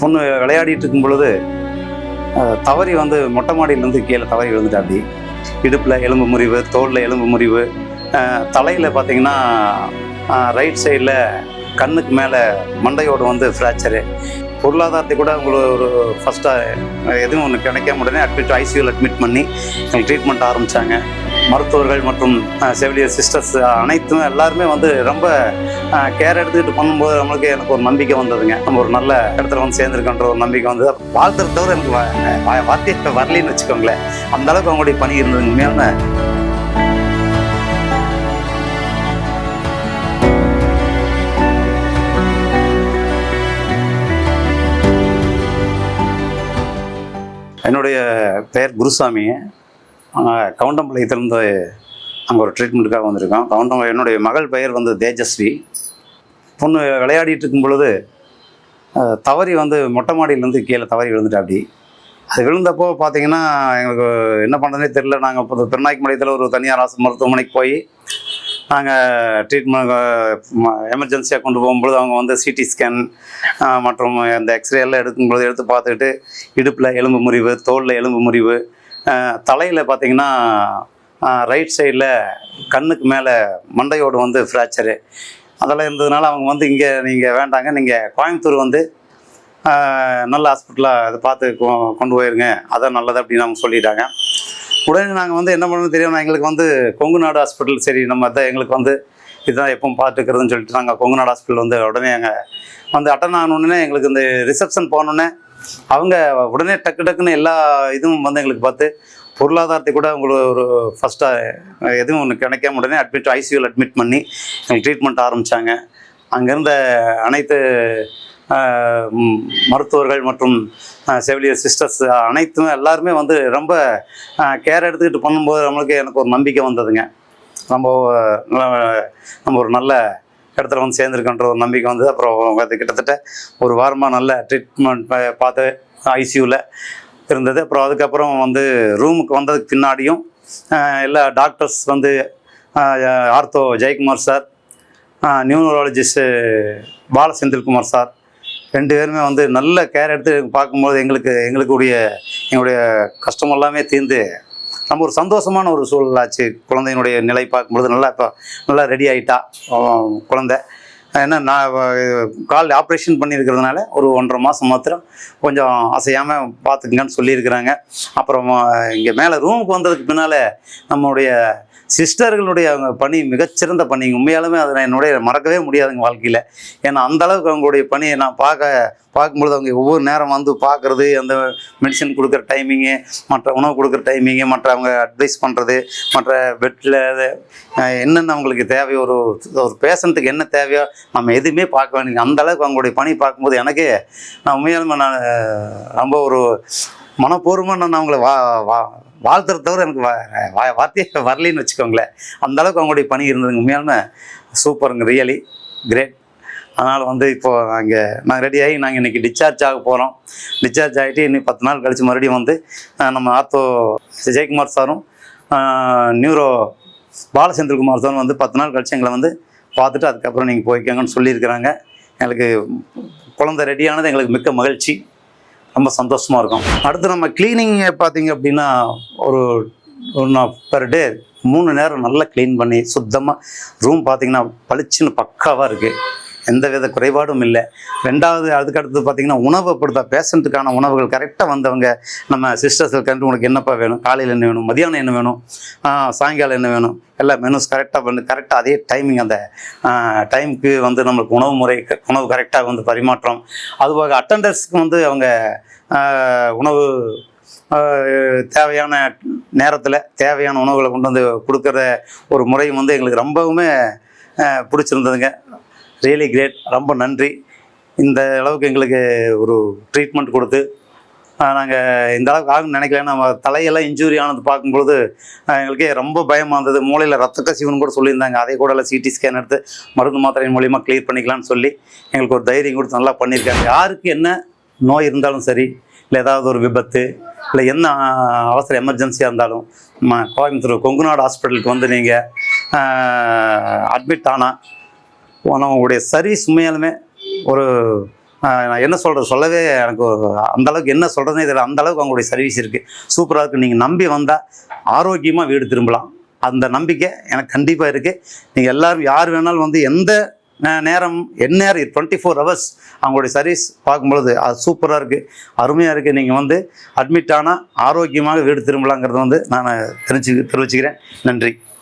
பொண்ணு விளையாடிட்டு இருக்கும் பொழுது தவறி வந்து மொட்டை மாடியிலேருந்து கீழே தவறி விழுந்துட்டாப்படி இடுப்பில் எலும்பு முறிவு தோலில் எலும்பு முறிவு தலையில் பார்த்தீங்கன்னா ரைட் சைடில் கண்ணுக்கு மேலே மண்டையோடு வந்து ஃப்ராக்சரு பொருளாதாரத்தை கூட உங்களுக்கு ஒரு ஃபஸ்ட்டாக எதுவும் ஒன்று கிடைக்காம உடனே அட்மிட் ஐசியூவில் அட்மிட் பண்ணி எங்களுக்கு ட்ரீட்மெண்ட் ஆரம்பித்தாங்க மருத்துவர்கள் மற்றும் செவிலியர் சிஸ்டர்ஸ் அனைத்தும் எல்லாருமே வந்து ரொம்ப கேர் எடுத்துக்கிட்டு பண்ணும்போது நம்மளுக்கு எனக்கு ஒரு நம்பிக்கை வந்ததுங்க. நம்ம ஒரு நல்ல இடத்துல வந்து சேர்ந்துருக்கன்ற ஒரு நம்பிக்கை வந்தது. வாழ்த்துறது தவிர எனக்கு வார்த்தை வரலன்னு வச்சுக்கோங்களேன். அந்த அளவுக்கு அவங்களுடைய பணி இருந்ததுங்க உண்மையான என்னுடைய பெயர் குருசாமி. கவுண்டம்பாளையத்துலேருந்து அங்கே ஒரு ட்ரீட்மெண்ட்டுக்காக வந்திருக்கோம். கவுண்டம் என்னுடைய மகள் பெயர் வந்து தேஜஸ்வி. பொண்ணு விளையாடிட்டு இருக்கும் பொழுது தவறி வந்து மொட்டை மாடியிலேருந்து கீழே தவறி விழுந்துட்டாப்படி அது விழுந்தப்போ பார்த்தீங்கன்னா எங்களுக்கு என்ன பண்ணுறதுனே தெரில நாங்கள் இப்போ திருநாய்க்கு மலையத்தில் ஒரு தனியார் அரசு மருத்துவமனைக்கு போய் நாங்கள் ட்ரீட்மெண்ட் எமர்ஜென்சியாக கொண்டு போகும்பொழுது அவங்க வந்து சிடி ஸ்கேன் மற்றும் அந்த எக்ஸ்ரே எல்லாம் எடுக்கும்பொழுது எடுத்து பார்த்துக்கிட்டு இடுப்பில் எலும்பு முறிவு தோலில் எலும்பு முறிவு தலையில் பார்த்தீங்கன்னா ரைட் சைடில் கண்ணுக்கு மேலே மண்டையோடு வந்து ஃப்ராக்சரு அதெல்லாம் இருந்ததுனால அவங்க வந்து இங்கே நீங்கள் வேண்டாங்க நீங்கள் கோயம்புத்தூர் வந்து நல்ல ஹாஸ்பிட்டலாக அதை பார்த்து கொ- கொண்டு போயிருங்க. அதான் நல்லது அப்படின்னு அவங்க சொல்லிட்டாங்க. உடனே நாங்கள் வந்து என்ன பண்ணணும் தெரியும் எங்களுக்கு வந்து கொங்கு நாடு ஹாஸ்பிட்டல் சரி நம்ம அதை எங்களுக்கு வந்து இதுதான் எப்பவும் பார்த்துக்கிறதுன்னு சொல்லிட்டு நாங்கள் கொங்கு நாடு ஹாஸ்பிட்டல் வந்து உடனே அங்கே வந்து அட்டன் ஆகணுன்னே எங்களுக்கு இந்த ரிசப்ஷன் போனோன்னே அவங்க உடனே டக்கு டக்குன்னு எல்லா இதுவும் வந்து எங்களுக்கு பார்த்து பொருளாதாரத்தை கூட உங்களுக்கு ஒரு ஃபஸ்ட்டாக எதுவும் ஒன்று கிடைக்காம உடனே அட்மிட் ஐசியூவில் அட்மிட் பண்ணி எங்களுக்கு ட்ரீட்மெண்ட் ஆரம்பித்தாங்க அங்கேருந்த அனைத்து மருத்துவர்கள் மற்றும் செவிலியர் சிஸ்டர்ஸ் அனைத்தும் எல்லாருமே வந்து ரொம்ப கேர் எடுத்துக்கிட்டு பண்ணும்போது நம்மளுக்கு எனக்கு ஒரு நம்பிக்கை வந்ததுங்க. நம்ம நம்ம ஒரு நல்ல இடத்துல வந்து சேர்ந்துருக்கன்ற ஒரு நம்பிக்கை வந்து அப்புறம் அது கிட்டத்தட்ட ஒரு வாரமாக நல்ல ட்ரீட்மெண்ட் பார்த்து ஐசியூவில் இருந்தது. அப்புறம் அதுக்கப்புறம் வந்து ரூமுக்கு வந்ததுக்கு பின்னாடியும் எல்லா டாக்டர்ஸ் வந்து ortho Jayakumar sir numerologist Bala Senthilkumar sir ரெண்டு பேருமே வந்து நல்ல கேர் எடுத்து பார்க்கும்போது எங்களுக்கு எங்களுக்குடைய எங்களுடைய கஷ்டம் எல்லாமே தீர்ந்து நம்ம ஒரு சந்தோஷமான ஒரு சூழலாச்சு. குழந்தையினுடைய நிலை பார்க்கும்பொழுது நல்லா இப்போ நல்லா ரெடி ஆகிட்டா குழந்தை. ஏன்னா நான் கால் ஆப்ரேஷன் பண்ணியிருக்கிறதுனால ஒரு ஒன்றரை மாதம் மாத்திரம் கொஞ்சம் அசையாமல் பார்த்துக்குங்கன்னு சொல்லியிருக்கிறாங்க. அப்புறம் இங்கே மேலே ரூமுக்கு வந்ததுக்கு பின்னால் நம்மளுடைய சிஸ்டர்களுடைய அவங்க பணி மிகச்சிறந்த பணி. உண்மையாலுமே அதை நான் என்னுடைய மறக்கவே முடியாதுங்க வாழ்க்கையில். ஏன்னா அந்த அளவுக்கு அவங்களுடைய பணியை நான் பார்க்க பார்க்கும்பொழுது அவங்க ஒவ்வொரு நேரம் வந்து பார்க்குறது அந்த மெடிசன் கொடுக்குற டைமிங்கு மற்ற உணவு கொடுக்குற டைமிங்கு மற்ற அவங்க அட்வைஸ் பண்ணுறது மற்ற பெட்டில் என்னென்ன அவங்களுக்கு தேவையோ ஒரு ஒரு பேஷண்ட்டுக்கு என்ன தேவையோ நம்ம எதுவுமே பார்க்க வேண்டிய அந்த அளவுக்கு அவங்களுடைய பணி பார்க்கும்போது எனக்கு நான் உண்மையாலுமே நான் ரொம்ப ஒரு மனப்பூர்வமாக நான் அவங்கள வா வா வாழ்த்துறத தவிர எனக்கு வா வார்த்தையை வார்த்தையே வரலின்னு வச்சுக்கோங்களேன். அந்த அளவுக்கு அவங்களுடைய பணி இருந்ததுங்க. உண்மையாலுமே சூப்பருங்க. ரியலி கிரேட் அதனால் வந்து இப்போது நாங்கள் நாங்கள் ரெடி ஆகி நாங்கள் இன்றைக்கி டிஸ்சார்ஜ் ஆக போகிறோம் டிஸ்சார்ஜ் ஆகிட்டு இன்னும் பத்து நாள் கழித்து மறுபடியும் வந்து நம்ம ஆத்தோ ஜெயக்குமார் சாரும் நியூரோ பாலச்சந்திரகுமார் சாரும் வந்து பத்து நாள் கழிச்சு எங்களை வந்து பார்த்துட்டு அதுக்கப்புறம் நீங்கள் போய்க்கோங்கன்னு சொல்லியிருக்கிறாங்க. எங்களுக்கு குழந்தை ரெடியானது எங்களுக்கு மிக்க மகிழ்ச்சி. ரொம்ப சந்தோஷமாக இருக்கும். அடுத்து நம்ம கிளீனிங் பார்த்தீங்க அப்படின்னா ஒரு ஒரு பெர் டே மூணு நேரம் நல்லா க்ளீன் பண்ணி சுத்தமாக ரூம் பார்த்தீங்கன்னா பளிச்சுன்னு பக்காவாக இருக்குது எந்த வித குறைபாடும் இல்லை. ரெண்டாவது அதுக்கடுத்து பார்த்தீங்கன்னா உணவை பொறுத்த பேஷண்ட்டுக்கான உணவுகள் கரெக்டாக வந்தவங்க நம்ம சிஸ்டர்ஸ் கண்டு உனக்கு என்னப்பா வேணும்? காலையில் என்ன வேணும்? மதியானம் என்ன வேணும்? சாயங்காலம் என்ன வேணும்? எல்லா மெனுஸ் கரெக்டாக பண்ணி கரெக்டாக அதே டைமிங் அந்த டைமுக்கு வந்து நம்மளுக்கு உணவு முறை க- உணவு கரெக்டாக வந்து பரிமாற்றம். அதுபோக அட்டண்டர்ஸ்க்கு வந்து அவங்க உணவு தேவையான நேரத்தில் தேவையான உணவுகளை கொண்டு வந்து கொடுக்குற ஒரு முறையும் வந்து எங்களுக்கு ரொம்பவுமே பிடிச்சிருந்ததுங்க. ரியலி கிரேட் ரொம்ப நன்றி. இந்த அளவுக்கு எங்களுக்கு ஒரு ட்ரீட்மெண்ட் கொடுத்து நாங்கள் இந்த அளவுக்கு ஆகும்னு நினைக்கல. நம்ம தலையெல்லாம் இன்ஜூரி ஆனது பார்க்கும்பொழுது எங்களுக்கே ரொம்ப பயமாக இருந்தது மூளையில் ரத்த கசிவுன்னு கூட சொல்லியிருந்தாங்க. அதை கூட எல்லாம் சிடி ஸ்கேன் எடுத்து மருந்து மாத்திரையின் மூலியமாக கிளியர் பண்ணிக்கலாம்னு சொல்லி எங்களுக்கு ஒரு தைரியம் கொடுத்து நல்லா பண்ணியிருக்காங்க. யாருக்கு என்ன நோய் இருந்தாலும் சரி இல்லை ஏதாவது ஒரு விபத்து இல்லை என்ன அவசர எமர்ஜென்சியாக இருந்தாலும் கோயம்புத்தூர் கொங்குநாடு ஹாஸ்பிட்டலுக்கு வந்து நீங்கள் அட்மிட் ஆனால் உங்களுடைய சர்வீஸ் உண்மையாலுமே ஒரு நான் என்ன சொல்கிறது சொல்லவே எனக்கு அந்தளவுக்கு என்ன சொல்கிறதுனே இதில் அந்தளவுக்கு அவங்களுடைய சர்வீஸ் இருக்குது சூப்பராக இருக்குது நீங்கள் நம்பி வந்தால் ஆரோக்கியமாக வீடு திரும்பலாம். அந்த நம்பிக்கை எனக்கு கண்டிப்பாக இருக்குது நீங்கள் எல்லோரும் யார் வேணாலும் வந்து எந்த நே- நேரம் எந்நேரம் டுவெண்ட்டி ஃபோர் ஹவர்ஸ் அவங்களுடைய சர்வீஸ் பார்க்கும்பொழுது அது சூப்பராக இருக்குது அருமையாக இருக்குது நீங்கள் வந்து அட்மிட் ஆனால் ஆரோக்கியமாக வீடு திரும்பலாங்கிறத வந்து நான் தெரிஞ்சு தெரிவிச்சுக்கிறேன். நன்றி.